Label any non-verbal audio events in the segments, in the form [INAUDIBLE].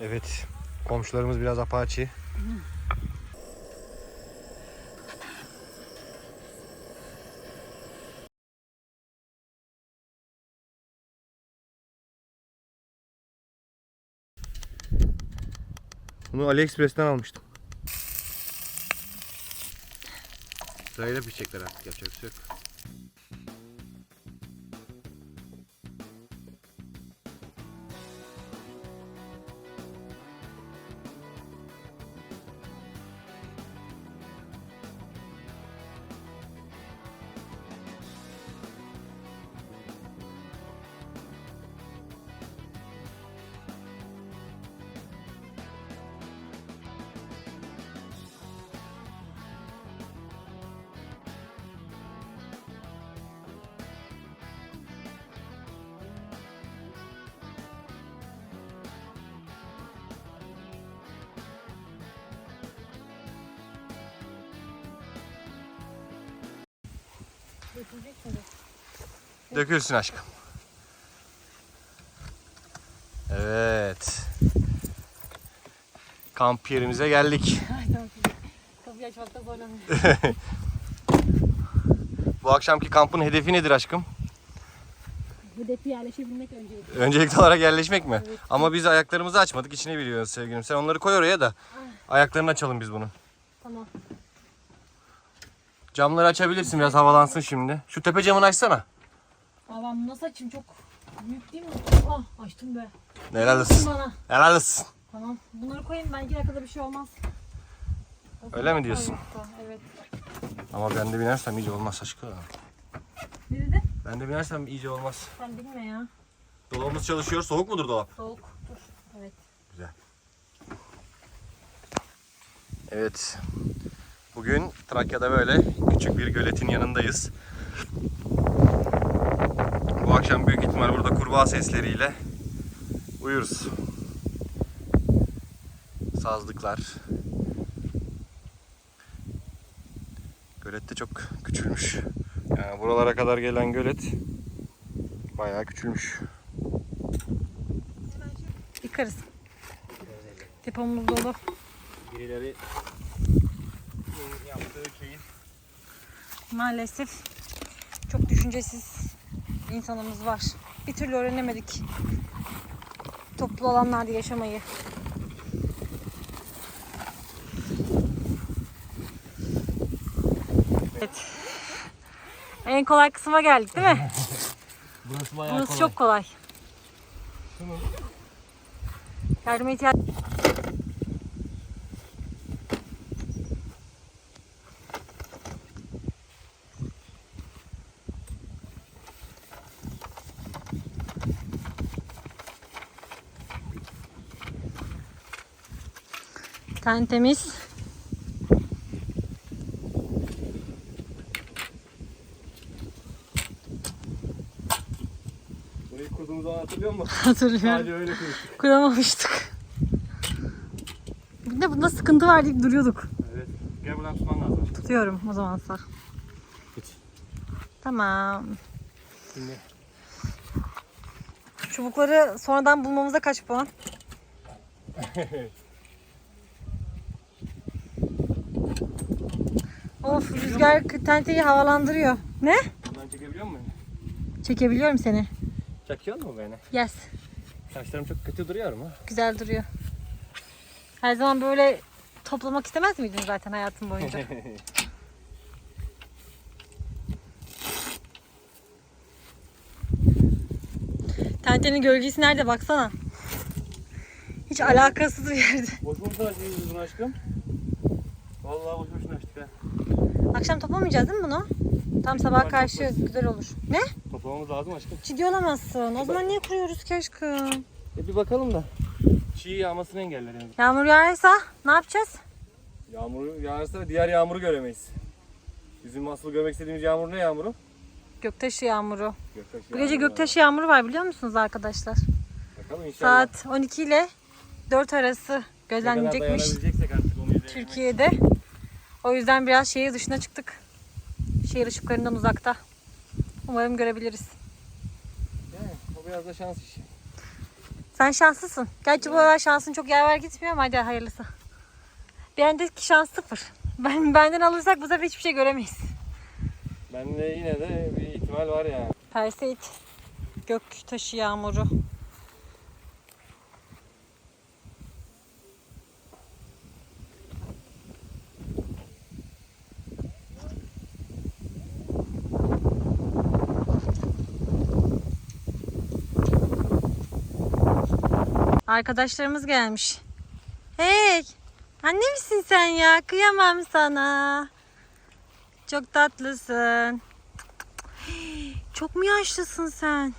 Evet. Komşularımız biraz apaçi. Bunu AliExpress'ten almıştım. Sırayla pişecekler artık yapacak bir şey yok. Dökülsün aşkım. Evet. Kamp yerimize geldik. [LAUGHS] Kapıyı açmakta zorlanıyorum. [LAUGHS] Bu akşamki kampın hedefi nedir aşkım? Hedefi yerleşebilmek öncelikle. Öncelikli olarak yerleşmek mi? Evet. Ama biz ayaklarımızı açmadık. İçine biliyoruz sevgilim. Sen onları koy oraya da. Ayaklarını açalım biz bunu. Tamam. Camları açabilirsin biraz havalansın şimdi. Şu tepe camını açsana. Bunu nasıl açayım çok büyük değil mi? Ah açtım be. Helal olsun. bana. Helal olsun. Tamam. Bunları koyayım ben iki dakikada bir şey olmaz. Öyle mi diyorsun? Evet. Ama ben de binersem iyice olmaz aşkım. Ne dedin? Ben de binersem iyice olmaz. Sen bilme ya. Dolabımız çalışıyor. Soğuk mudur dolap? Soğuk. Dur. Evet. Evet. Bugün Trakya'da böyle küçük bir göletin yanındayız. Bu akşam büyük ihtimal burada kurbağa sesleriyle uyuruz. Sazlıklar. Gölet de çok küçülmüş. Yani buralara kadar gelen gölet bayağı küçülmüş. Yıkarız. Depomuz dolu. Birileri Maalesef çok düşüncesiz insanımız var. Bir türlü öğrenemedik toplu alanlarda yaşamayı. Evet. En kolay kısma geldik değil mi? [LAUGHS] Burası bayağı Burası çok kolay. Tamam. Yardıma ihtiyaç Ten temiz. Burayı kurduğumuz zaman hatırlıyor musun? [LAUGHS] Hatırlıyorum. Sadece öyle konuştuk. Kuramamıştık. Bir de bunda sıkıntı var deyip duruyorduk. Evet. Gel buradan tutman lazım. Tutuyorum o zamansa. Tut. Tamam. Şimdi Çubukları sonradan bulmamıza kaç puan? [LAUGHS] of rüzgar tenteyi havalandırıyor. Ne? buradan çekebiliyor musun? Çekebiliyorum seni. Çekiyor mu beni? Yes. Saçlarım çok kötü duruyor mu? Güzel duruyor. Her zaman böyle toplamak istemez miydin zaten hayatın boyunca? [LAUGHS] Tentenin gölgesi nerede baksana. Hiç alakasız bir yerde. Boş boşuna aşkım. Vallahi boş boşuna. Akşam toplamayacağız değil mi bunu? Tam sabah karşı güzel olur. Ne? Toplamamız lazım aşkım. Ciddi olamazsın. O zaman niye kuruyoruz aşkım? E bir bakalım da. Çiğ yağmasını engeller. Yağmur yağarsa ne yapacağız? Yağmuru yağarsa diğer yağmuru göremeyiz. Bizim asıl görmek istediğimiz yağmur ne yağmuru? Göktaşı yağmuru. Göktaşı Bu gece yağmuru. göktaşı yağmuru var biliyor musunuz arkadaşlar? Bakalım inşallah. Saat 12 ile 4 arası Ne kadar gözlemlenecekmiş dayanabileceksek artık onu izleyelim. Türkiye'de. O yüzden biraz şehir dışına çıktık. Şehir ışıklarından uzakta. Umarım görebiliriz. Yani, o biraz da şans işi. Sen şanslısın. Gerçi bu aralar şansın çok yaver gitmiyor ama hadi hayırlısı. Bendeki şans sıfır. Ben benden alırsak bu sefer hiçbir şey göremeyiz. Bende yine de bir ihtimal var yani. Perseid gök taşı yağmuru. Arkadaşlarımız gelmiş. Hey! Anne misin sen ya? Kıyamam sana. Çok tatlısın. Çok mu yaşlısın sen?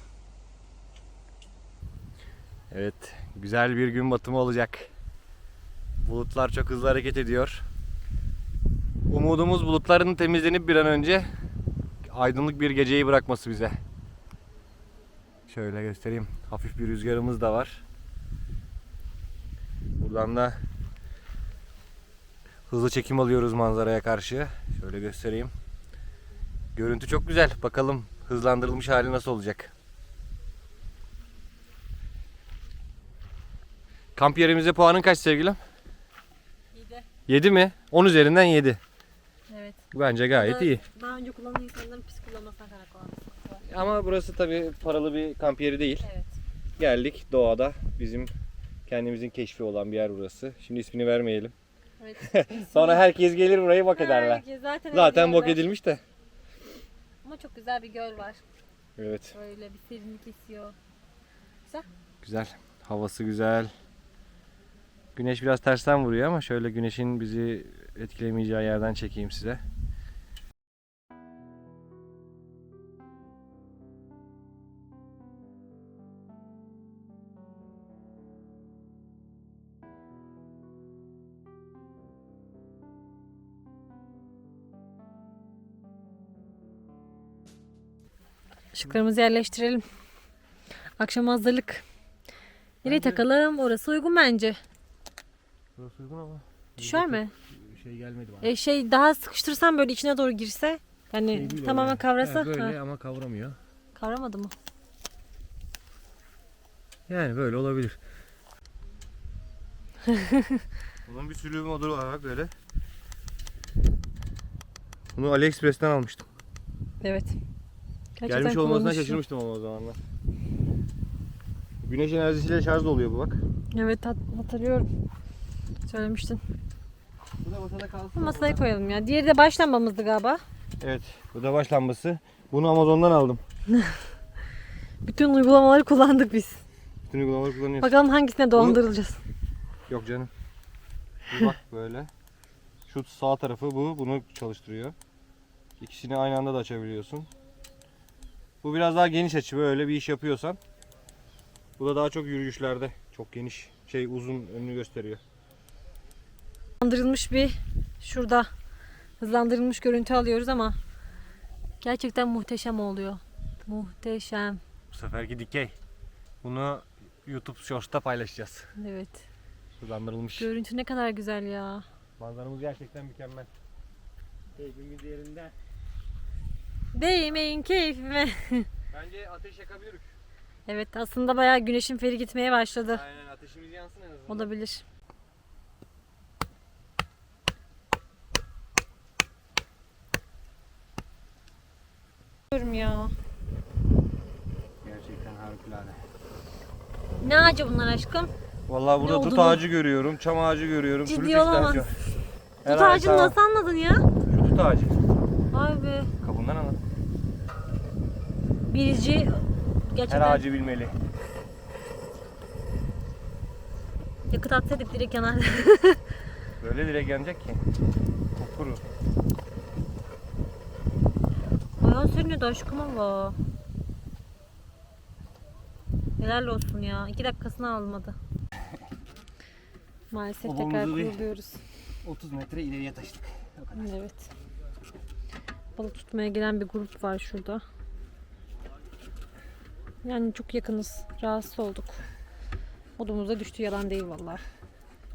Evet, güzel bir gün batımı olacak. Bulutlar çok hızlı hareket ediyor. Umudumuz bulutların temizlenip bir an önce aydınlık bir geceyi bırakması bize. Şöyle göstereyim. Hafif bir rüzgarımız da var. Buradan da hızlı çekim alıyoruz manzaraya karşı. Şöyle göstereyim. Görüntü çok güzel. Bakalım hızlandırılmış hali nasıl olacak. Kamp yerimize puanın kaç sevgilim? 7. 7 mi? 10 üzerinden 7. Evet. Bence gayet iyi. Daha önce kullanan insanların pis kullanmasına sıkıntı var. Ama burası tabii paralı bir kamp yeri değil. Evet. Geldik doğada. Bizim kendimizin keşfi olan bir yer burası. Şimdi ismini vermeyelim. evet. [LAUGHS] Sonra herkes gelir burayı bak ederler. Herkes zaten Zaten bok edilmiş de. Ama çok güzel bir göl var. Evet. Böyle bir serinlik esiyor. Güzel. Havası güzel. Güneş biraz tersten vuruyor ama şöyle güneşin bizi etkilemeyeceği yerden çekeyim size. Işıklarımızı yerleştirelim. Akşam hazırlık. Nereye takalım? Orası uygun bence. Burası uygun ama Düşer mi? şey gelmedi bana. E şey daha sıkıştırsam böyle içine doğru girse. Yani Şey değil tamamen yani. kavrasa. Ha, böyle Ha, ama kavramıyor. kavramadı mı? Yani böyle olabilir. [LAUGHS] Bunun bir sürü modu var bak böyle. Bunu AliExpress'ten almıştım. Evet. Gerçekten Gelmiş olmasına kullanışlı. şaşırmıştım ama o zamanlar. Güneş enerjisiyle şarj da oluyor bu bak. Evet hat- hatırlıyorum. Söylemiştin. Bu da masada kalsın. Masaya koyalım ya. Diğeri de baş lambamızdı galiba. Evet, bu da baş lambası. Bunu Amazon'dan aldım. [LAUGHS] Bütün uygulamaları kullandık biz. Bütün uygulamaları kullanıyoruz. Bakalım hangisine dolandırılacağız. Yok canım. Bir bak [LAUGHS] böyle. Şu sağ tarafı bu. Bunu çalıştırıyor. İkisini aynı anda da açabiliyorsun. Bu biraz daha geniş açı böyle bir iş yapıyorsan. Bu da daha çok yürüyüşlerde. Çok geniş. Şey uzun önünü gösteriyor. Hızlandırılmış bir şurada hızlandırılmış görüntü alıyoruz ama gerçekten muhteşem oluyor. Muhteşem. Bu seferki dikey. Bunu YouTube Shorts'ta paylaşacağız. Evet. Hızlandırılmış. Görüntü ne kadar güzel ya. Manzaramız gerçekten mükemmel. Keyfimiz yerinde. Değmeyin keyfime. Bence ateş yakabiliriz. Evet aslında bayağı güneşin feri gitmeye başladı. Aynen ateşimiz yansın en azından. Olabilir. Ya. Gerçekten harikulade. Ne ağacı bunlar aşkım? Vallahi burada tut ağacı görüyorum, çam ağacı görüyorum. Ciddi olamaz. Tut ağacını nasıl anladın ya? Şu tut ağacı. Vay be. Birici Her gerçekten ağacı bilmeli. yakıt atsaydık direkt yanar. [LAUGHS] Böyle direkt yanacak ki. Kuru. Bayağı sürünüyordu aşkım ama. Helal olsun ya. İki dakikasını almadı. Maalesef tekrar kuruluyoruz. 30 metre ileriye taşıdık. Evet. Balık tutmaya gelen bir grup var şurada. Yani çok yakınız. Rahatsız olduk. Modumuz da düştü. Yalan değil vallahi.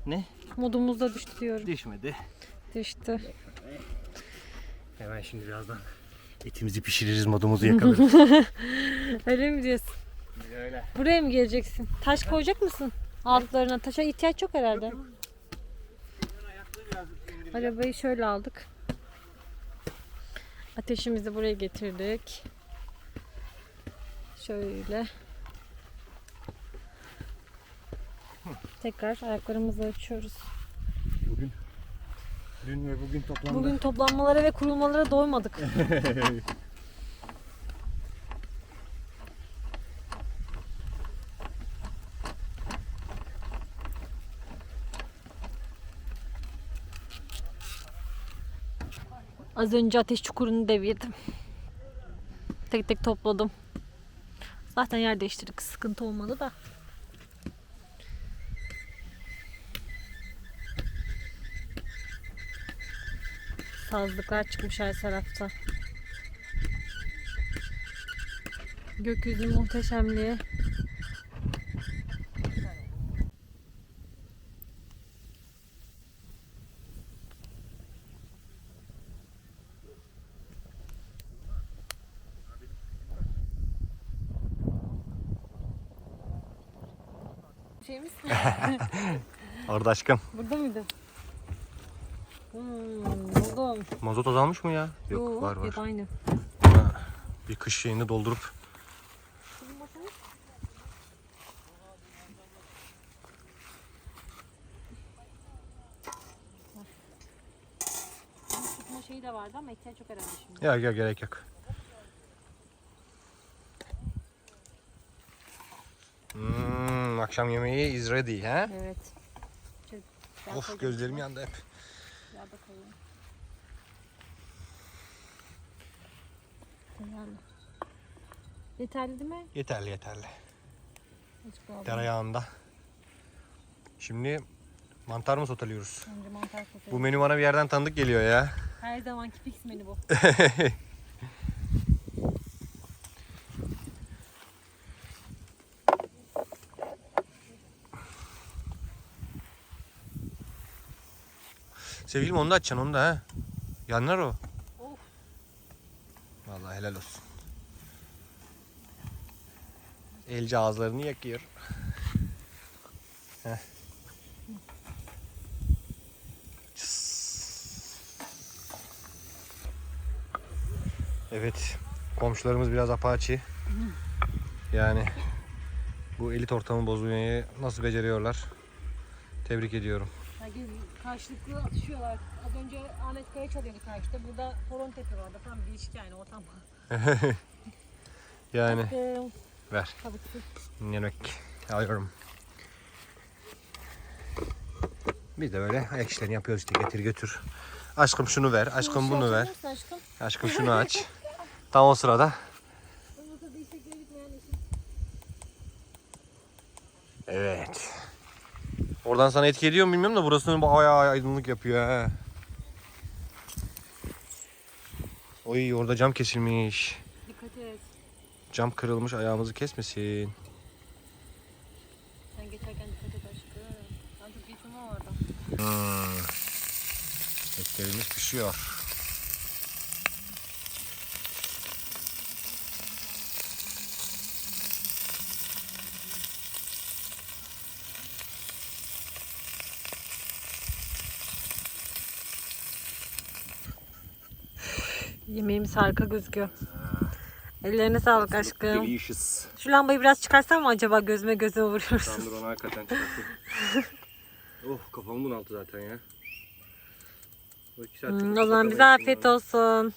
Ne? Modumuz da düştü diyorum. Düşmedi. Düştü. Hemen şimdi birazdan etimizi pişiririz, modumuzu yakalım. [LAUGHS] Öyle mi diyorsun? Öyle. Buraya mı geleceksin? Taş koyacak mısın? Altlarına taşa ihtiyaç yok herhalde. Arabayı şöyle aldık. Ateşimizi buraya getirdik. Şöyle. Tekrar ayaklarımızı açıyoruz. Bugün dün ve bugün toplamda Bugün toplanmalara ve kurulmalara doymadık. [LAUGHS] Az önce ateş çukurunu devirdim. Tek tek topladım. Zaten yer değiştirdik. Sıkıntı olmadı da. Sazlıklar çıkmış her tarafta. Gökyüzünün muhteşemliği. Şeyimiz [LAUGHS] Orada aşkım. burada mıydı? Hmm, buldum. Mazot azalmış mı ya? Yok Yo, var var. Yok aynı. Bir kış şeyini doldurup Tutma şeyi de vardı ama ihtiyaç yok herhalde şimdi. ya gel gerek yok. Hmm, akşam yemeği is ready ha? Evet. Of gözlerim yandı hep. Gel bakalım. Yeterli. Yeterli değil mi? Yeterli yeterli. Azıcık daha Tereyağında. Şimdi mantar mı soteliyoruz? Önce mantar sosu. Bu menü bana bir yerden tanıdık geliyor ya. Her zamanki fix menü bu. [LAUGHS] Sevgilim onu da açacaksın onu da ha. Yanlar o. Of. Vallahi helal olsun. Elci ağızlarını yakıyor. Evet. Komşularımız biraz apaçi. Yani bu elit ortamı bozmayı nasıl beceriyorlar? Tebrik ediyorum. Herkes karşılıklı atışıyorlar. Az önce Ahmet Kaya çalıyordu karşıda. Burada horon tepe vardı. Tam değişik yani ortam. [LAUGHS] Yani ver. tabii ki. Yemek alıyorum. Biz de böyle ayak işlerini yapıyoruz işte getir götür. Aşkım şunu ver, aşkım bunu ver. Aşkım? Aşkım [LAUGHS] şunu aç. Tam o sırada. Evet. Oradan sana etki ediyor mu bilmiyorum da burasının bayağı aydınlık yapıyor ha. Oy orada cam kesilmiş. Dikkat et. Cam kırılmış ayağımızı kesmesin. Sen geçerken dikkat et aşkım. Ben geçim var orada. Hmm. Etlerimiz pişiyor. Yemeğimiz harika gözüküyor. Ellerine sağlık aşkım. Delicious. Şu lambayı biraz çıkarsam mı acaba gözüme gözüme vuruyoruz? Tamam dur onu hakikaten çıkartayım. [LAUGHS] oh kafamın bunaltı zaten ya. Hmm, o zaman bize afiyet olsun.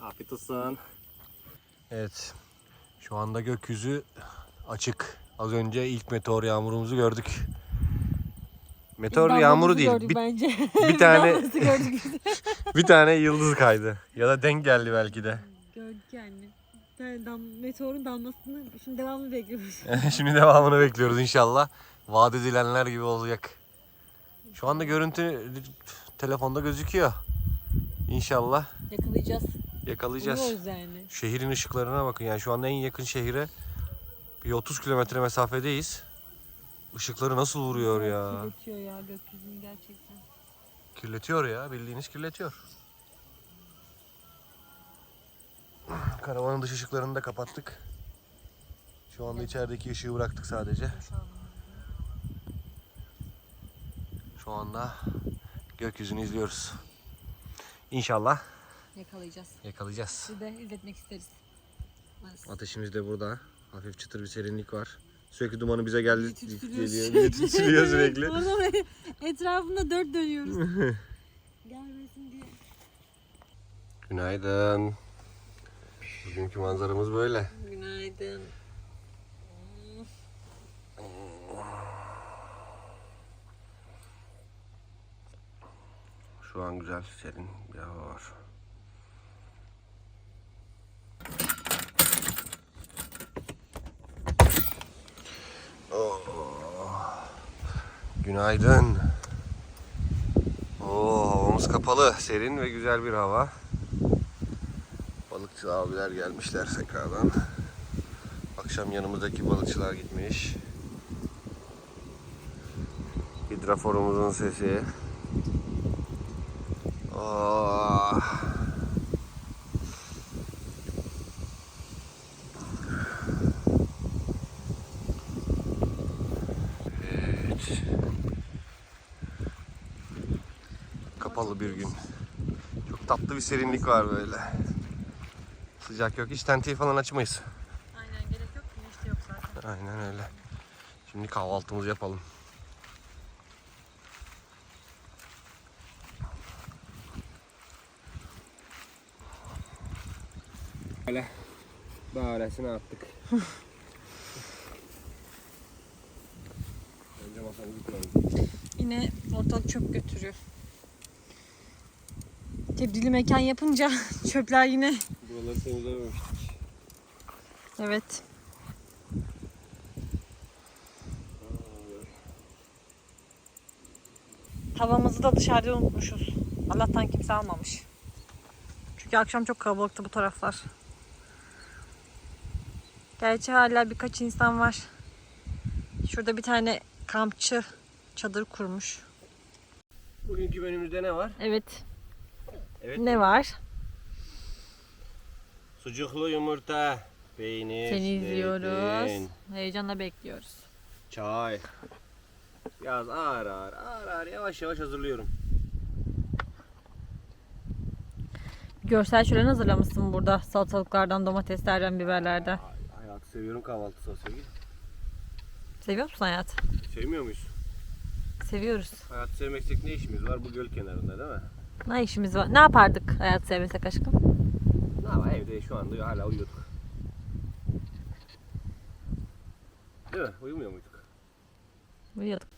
Afiyet olsun. Evet. Şu anda gökyüzü açık. Az önce ilk meteor yağmurumuzu gördük. Meteor Damlamızı yağmuru değil. Bir, bence. bir [LAUGHS] tane [LAUGHS] bir tane yıldız kaydı. Ya da denk geldi belki de. gördük yani. Bir tane dam, meteorun damlasını şimdi devamını bekliyoruz. [LAUGHS] Şimdi devamını bekliyoruz inşallah. Vaat edilenler gibi olacak. Şu anda görüntü telefonda gözüküyor. İnşallah Yakalayacağız. yakalayacağız. Umuyoruz yani. Şehrin ışıklarına bakın yani şu anda en yakın şehire bir 30 kilometre mesafedeyiz. Işıkları nasıl vuruyor ya? Kirletiyor ya gökyüzünü gerçekten. Kirletiyor ya bildiğiniz kirletiyor. Karavanın dış ışıklarını da kapattık. Şu anda içerideki ışığı bıraktık sadece. Şu anda gökyüzünü izliyoruz. İnşallah Yakalayacağız. yakalayacağız. Siz de izletmek isteriz. Ateşimiz de burada. Hafif çıtır bir serinlik var. Sürekli dumanı bize geldi tütsülüyor geliyor. Bizi sürekli. [LAUGHS] Etrafında dört dönüyoruz. [LAUGHS] Gelmesin diye. Günaydın. Bugünkü manzaramız böyle. Günaydın. Şu an güzel serin bir hava var. Oh. Günaydın. Oo, havamız kapalı, serin ve güzel bir hava. Balıkçı abiler gelmişler tekrardan. Akşam yanımızdaki balıkçılar gitmiş. Hidraforumuzun sesi. Oh. Kapalı bir gün. Çok tatlı bir serinlik var böyle. Sıcak yok. Hiç tenteyi falan açmayız. Aynen gerek yok. Güneş de yok zaten. Aynen öyle. Şimdi kahvaltımızı yapalım. Böyle böylesine attık. Önce masamızı kuralım. Yine ortalık çöp götürüyor. Tebdili mekan yapınca [LAUGHS] çöpler yine. Buraları temizlememiştik. Evet. Tavamızı da dışarıda unutmuşuz. Allah'tan kimse almamış. Çünkü akşam çok kalabalıktı bu taraflar. Gerçi hala birkaç insan var. Şurada bir tane kampçı çadır kurmuş. Bugünkü menümüzde ne var? Evet. Evet. Ne var? Sucuklu yumurta, peynir, Seni izliyoruz. zeytin, Heyecanla bekliyoruz. çay. Biraz ağır ağır, ağır ağır yavaş yavaş hazırlıyorum. Görsel şölen hazırlamışsın burada. Salatalıklardan, domateslerden, biberlerden. Ay, hayatı seviyorum kahvaltı sosyal. Seviyor musun hayat? Sevmiyor muyuz? Seviyoruz. Hayatı sevmeksek ne işimiz var bu göl kenarında değil mi? Ne işimiz var? Ne yapardık hayat sevmesek aşkım? Ne ama evde şu anda hala uyuyorduk. Değil mi? Uyumuyor muyduk? Uyuyorduk.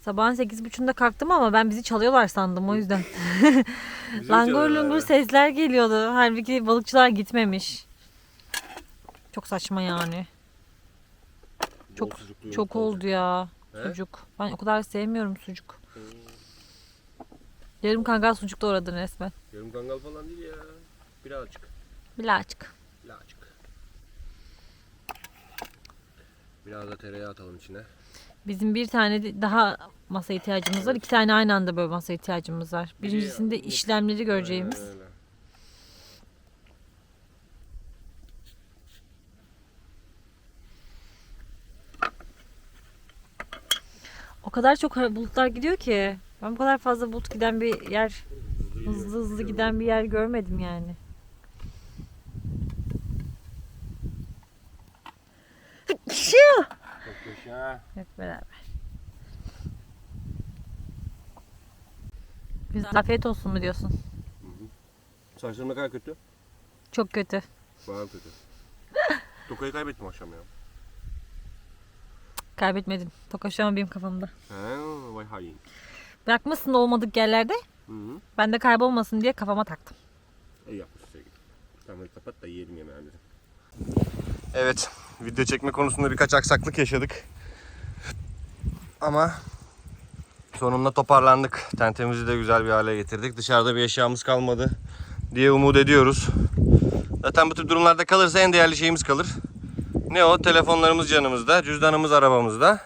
Sabahın sekiz buçuğunda kalktım ama ben bizi çalıyorlar sandım o yüzden. [LAUGHS] [LAUGHS] Langur lungur sesler geliyordu. Halbuki balıkçılar gitmemiş. Çok saçma yani. Çok çok oldu ya He? sucuk. Ben o kadar sevmiyorum sucuk. Yarım kangal sucuk doğradın resmen. Yarım kangal falan değil ya. Birazcık. Birazcık. Birazcık. Biraz da tereyağı atalım içine. Bizim bir tane daha masa ihtiyacımız var. İki tane aynı anda böyle masa ihtiyacımız var. Birincisinde işlemleri göreceğimiz. Aynen öyle. O kadar çok bulutlar gidiyor ki. Ben bu kadar fazla bulut giden bir yer, hızlı hızlı giden bir yer görmedim yani. Şu. Hep beraber. Güzel. Afiyet olsun mu diyorsun? Saçlarım ne kadar kötü? Çok kötü. Bayağı kötü. [LAUGHS] Tokayı kaybettim akşam ya. Kaybetmedin. Tokaşama benim kafamda. He, vay hain. Bırakmasın da olmadık yerlerde. Hı hı. Ben de kaybolmasın diye kafama taktım. İyi yapmışsın sevgilim. Kamerayı kapat da yiyelim yemeğimizi. Evet, video çekme konusunda birkaç aksaklık yaşadık. Ama sonunda toparlandık. Tentemizi de güzel bir hale getirdik. Dışarıda bir eşyamız kalmadı diye umut ediyoruz. Zaten bu tür durumlarda kalırsa en değerli şeyimiz kalır. Ne o? Telefonlarımız yanımızda, cüzdanımız arabamızda.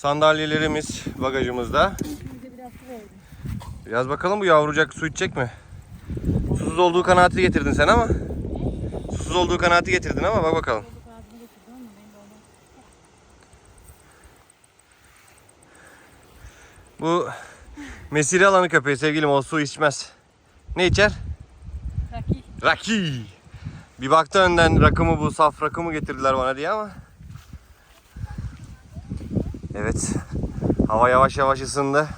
Sandalyelerimiz bagajımızda. Biraz bakalım bu yavrucak su içecek mi? Susuz olduğu kanaati getirdin sen ama. Susuz olduğu kanaati getirdin ama bak bakalım. Bu mesire alanı köpeği sevgilim o su içmez. Ne içer? Raki. Raki. Bir baktı önden rakımı bu saf rakımı getirdiler bana diye ama. Evet. Hava yavaş yavaş ısındı.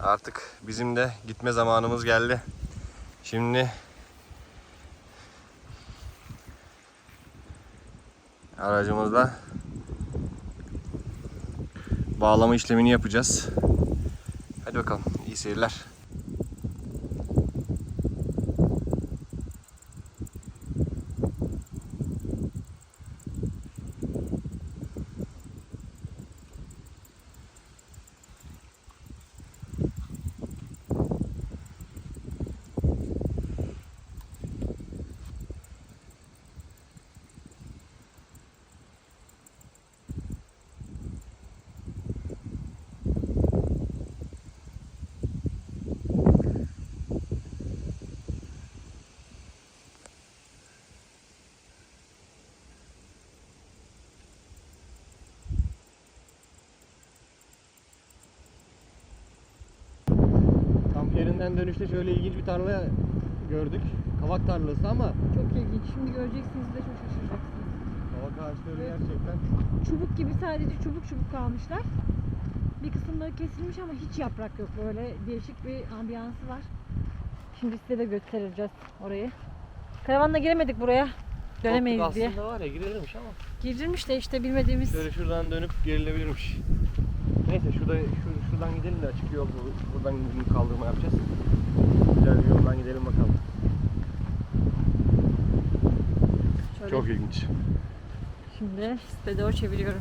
Artık bizim de gitme zamanımız geldi. Şimdi aracımızla bağlama işlemini yapacağız. Hadi bakalım. iyi seyirler. Yerinden dönüşte şöyle ilginç bir tarla gördük. Kavak tarlası ama Çok ilginç. Şimdi göreceksiniz de çok şaşıracaksınız. kavak ağaçları gerçekten Çubuk gibi sadece çubuk çubuk kalmışlar. Bir kısımları kesilmiş ama hiç yaprak yok. Böyle değişik bir ambiyansı var. Şimdi size de göstereceğiz orayı. Karavanla giremedik buraya. Dönemeyiz Korktuk diye. Aslında var ya girilirmiş ama. Girdirmiş de işte bilmediğimiz. Şöyle şuradan dönüp gerilebilirmiş. Neyse şurada şu, şuradan gidelim de açık yol bu. Buradan kaldırma yapacağız. Yoldan gidelim bakalım. Şöyle Çok ilginç. Şimdi doğru çeviriyorum.